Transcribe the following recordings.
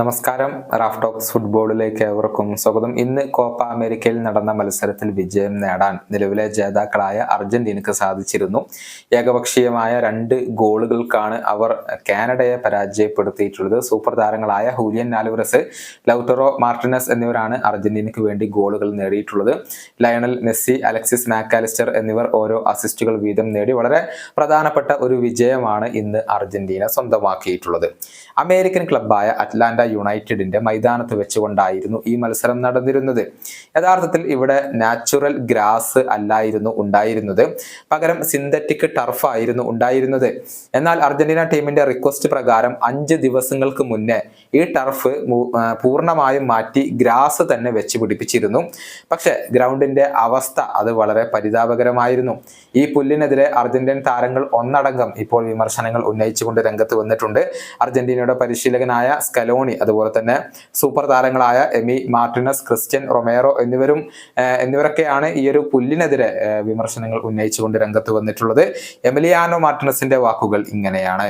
നമസ്കാരം. Raf talks ഫുട്ബോളിലേക്ക് ഏവർക്കും സ്വാഗതം. ഇന്ന് കോപ്പ അമേരിക്കയിൽ നടന്ന മത്സരത്തിൽ വിജയം നേടാൻ നിലവിലെ ജേതാക്കളായ അർജന്റീനക്ക് സാധിച്ചിരുന്നു. ഏകപക്ഷീയമായ രണ്ട് ഗോളുകൾക്കാണ് അവർ കാനഡയെ പരാജയപ്പെടുത്തിയിട്ടുള്ളത്. സൂപ്പർ താരങ്ങളായ ഹൂലിയൻ ആലുവറസ് ലൗട്ടറോ മാർട്ടിനസ് എന്നിവരാണ് അർജന്റീനയ്ക്ക് വേണ്ടി ഗോളുകൾ നേടിയിട്ടുള്ളത്. ലയണൽ മെസ്സി അലക്സിസ് മാക്കാലിസ്റ്റർ എന്നിവർ ഓരോ അസിസ്റ്റുകൾ വീതം നേടി വളരെ പ്രധാനപ്പെട്ട ഒരു വിജയമാണ് ഇന്ന് അർജന്റീന സ്വന്തമാക്കിയിട്ടുള്ളത്. അമേരിക്കൻ ക്ലബായ അറ്റ്ലാന്റ യുണൈറ്റഡിന്റെ മൈതാനത്ത് വെച്ചുകൊണ്ടായിരുന്നു ഈ മത്സരം നടന്നിരുന്നത്. യഥാർത്ഥത്തിൽ ഇവിടെ നാച്ചുറൽ ഗ്രാസ് അല്ലായിരുന്നു ഉണ്ടായിരുന്നത്. പകരം സിന്തറ്റിക് ടർഫ് ആയിരുന്നു ഉണ്ടായിരുന്നത്. എന്നാൽ അർജന്റീന ടീമിന്റെ റിക്വസ്റ്റ് പ്രകാരം അഞ്ച് ദിവസങ്ങൾക്ക് മുന്നേ ഈ ടർഫ് പൂർണമായും മാറ്റി ഗ്രാസ് തന്നെ വെച്ച് പിടിപ്പിച്ചിരുന്നു പക്ഷെ ഗ്രൗണ്ടിന്റെ അവസ്ഥ അത് വളരെ പരിതാപകരമായിരുന്നു. ഈ പുല്ലിനെതിരെ അർജന്റീൻ താരങ്ങൾ ഒന്നടങ്കം ഇപ്പോൾ വിമർശനങ്ങൾ ഉന്നയിച്ചുകൊണ്ട് രംഗത്ത് വന്നിട്ടുണ്ട്. അർജന്റീനയുടെ പരിശീലകനായ സ്കലോണി അതുപോലെ തന്നെ സൂപ്പർ താരങ്ങളായ എമി മാർട്ടിനസ് ക്രിസ്ത്യൻ റൊമേറോ എന്നിവരും എന്നിവരൊക്കെയാണ് ഈ ഒരു പുല്ലിനെതിരെ വിമർശനങ്ങൾ ഉന്നയിച്ചുകൊണ്ട് രംഗത്ത് വന്നിട്ടുള്ളത്. എമിലിയാനോ മാർട്ടിനസിന്റെ വാക്കുകൾ ഇങ്ങനെയാണ്.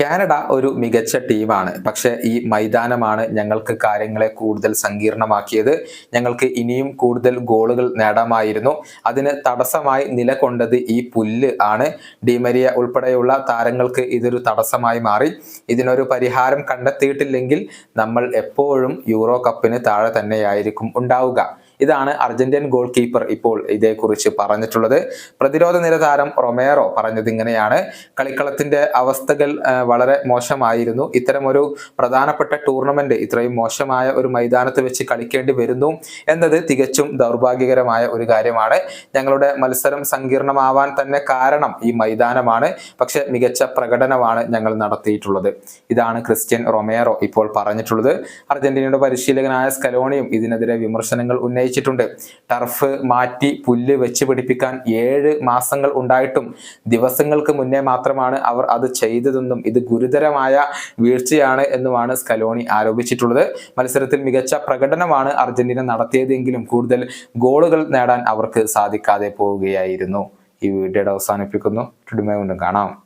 കാനഡ ഒരു മികച്ച ടീമാണ്. പക്ഷെ ഈ മൈതാനമാണ് ഞങ്ങൾക്ക് കാര്യങ്ങളെ കൂടുതൽ സങ്കീർണമാക്കിയത്. ഞങ്ങൾക്ക് ഇനിയും കൂടുതൽ ഗോളുകൾ നേടാമായിരുന്നു. അതിന് തടസ്സമായി നിലകൊണ്ടത് ഈ പുല്ല് ആണ്. ഡിമരിയ ഉൾപ്പെടെയുള്ള താരങ്ങൾക്ക് ഇതൊരു തടസ്സമായി മാറി. ഇതിനൊരു പരിഹാരം കണ്ടെത്തിയിട്ടില്ലെങ്കിൽ നമ്മൾ എപ്പോഴും യൂറോ കപ്പിന് താഴെ തന്നെയായിരിക്കും ഉണ്ടാവുക. ഇതാണ് അർജന്റീൻ ഗോൾ കീപ്പർ ഇപ്പോൾ ഇതേക്കുറിച്ച് പറഞ്ഞിട്ടുള്ളത്. പ്രതിരോധ നിര താരം റൊമേറോ പറഞ്ഞത് ഇങ്ങനെയാണ്. കളിക്കളത്തിന്റെ അവസ്ഥകൾ വളരെ മോശമായിരുന്നു. ഇത്തരമൊരു പ്രധാനപ്പെട്ട ടൂർണമെന്റ് ഇത്രയും മോശമായ ഒരു മൈതാനത്ത് വെച്ച് കളിക്കേണ്ടി വരുന്നു എന്നത് തികച്ചും ദൗർഭാഗ്യകരമായ ഒരു കാര്യമാണ്. ഞങ്ങളുടെ മത്സരം സങ്കീർണമാവാൻ തന്നെ കാരണം ഈ മൈതാനമാണ്. പക്ഷെ മികച്ച പ്രകടനമാണ് ഞങ്ങൾ നടത്തിയിട്ടുള്ളത്. ഇതാണ് ക്രിസ്ത്യൻ റൊമേറോ ഇപ്പോൾ പറഞ്ഞിട്ടുള്ളത്. അർജന്റീനയുടെ പരിശീലകനായ സ്കലോണിയും ഇതിനെതിരെ വിമർശനങ്ങൾ ഉന്നയിച്ചിട്ടുണ്ട്. ടർഫ് മാറ്റി പുല്ല് വെച്ച് പിടിപ്പിക്കാൻ ഏഴ് മാസങ്ങൾ ഉണ്ടായിട്ടും ദിവസങ്ങൾക്ക് മുന്നേ മാത്രമാണ് അവർ അത് ചെയ്തതെന്നും ഇത് ഗുരുതരമായ വീഴ്ചയാണ് എന്നുമാണ് സ്കലോണി ആരോപിച്ചിട്ടുള്ളത്. മത്സരത്തിൽ മികച്ച പ്രകടനമാണ് അർജന്റീന നടത്തിയതെങ്കിലും കൂടുതൽ ഗോളുകൾ നേടാൻ അവർക്ക് സാധിക്കാതെ പോവുകയായിരുന്നു. ഈ വീഡിയോയുടെ അവസാനിപ്പിക്കുന്നു. വീണ്ടും കാണാം.